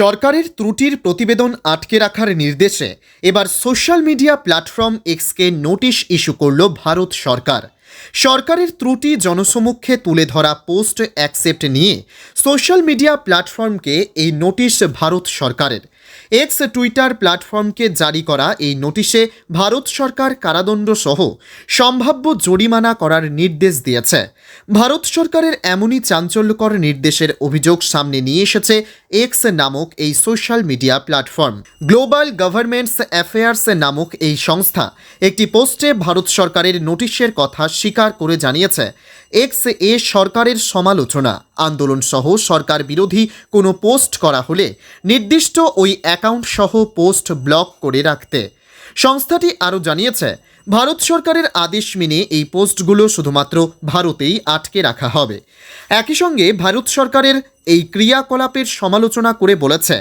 সরকারের ত্রুটির প্রতিবেদন আটকে রাখার নির্দেশে এবার সোশ্যাল মিডিয়া প্ল্যাটফর্ম এক্সকে নোটিশ ইস্যু করল ভারত সরকার। সরকারের ত্রুটি জনসমক্ষে তুলে ধরা পোস্ট অ্যাকসেপ্ট নিয়ে সোশ্যাল মিডিয়া প্ল্যাটফর্মকে এই নোটিশ ভারত সরকারের। এক্স টুইটার প্ল্যাটফর্মকে জারি করা এই নোটিশে ভারত সরকার কারাদণ্ড সহ সম্ভাব্য জরিমানা করার নির্দেশ দিয়েছে। ভারত সরকারের এমনই চাঞ্চল্যকর নির্দেশের অভিযোগ সামনে নিয়ে এসেছে এক্স নামক এই social media platform global governments affairs নামক এই সংস্থা একটি পোস্টে ভারত সরকারের নোটিশের কথা স্বীকার করে জানিয়েছে। এক্স এ সরকারের সমালোচনা। আন্দোলন সহ সরকার বিরোধী কোনো পোস্ট করা হলে নির্দিষ্ট ওই অ্যাকাউন্ট সহ পোস্ট ব্লক করে রাখতে। সংস্থাটি আরও জানিয়েছে, ভারত সরকারের আদেশ মেনে এই পোস্টগুলো শুধুমাত্র ভারতেই আটকে রাখা হবে। একই সঙ্গে ভারত সরকারের এই ক্রিয়াকলাপের সমালোচনা করে বলেছে,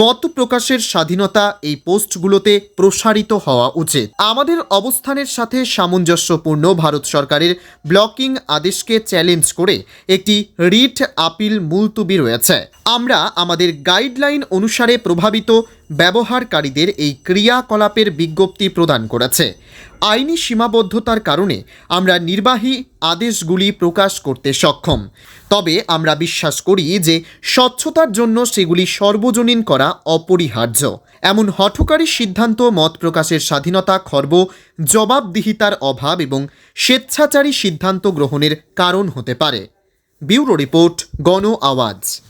মত প্রকাশের স্বাধীনতা এই পোস্টগুলোতে প্রসারিত হওয়া উচিত। আমাদের অবস্থানের সাথে সামঞ্জস্যপূর্ণ ভারত সরকারের ব্লকিং আদেশকে চ্যালেঞ্জ করে একটি রিট আপিল মুলতুবি রয়েছে। আমরা আমাদের গাইডলাইন অনুসারে প্রভাবিত ব্যবহারকারীদের এই ক্রিয়াকলাপের বিজ্ঞপ্তি প্রদান করেছে। আইনি সীমাবদ্ধতার কারণে আমরা নির্বাহী আদেশগুলি প্রকাশ করতে সক্ষম। তবে আমরা বিশ্বাস করি যে স্বচ্ছতার জন্য সেগুলি সর্বজনীন করা অপরিহার্য। এমন হঠকারী সিদ্ধান্ত মত প্রকাশের স্বাধীনতা, খর্ব, জবাবদিহিতার অভাব এবং স্বেচ্ছাচারী সিদ্ধান্ত গ্রহণের কারণ হতে পারে। ব্যুরো রিপোর্ট, গণ আওয়াজ।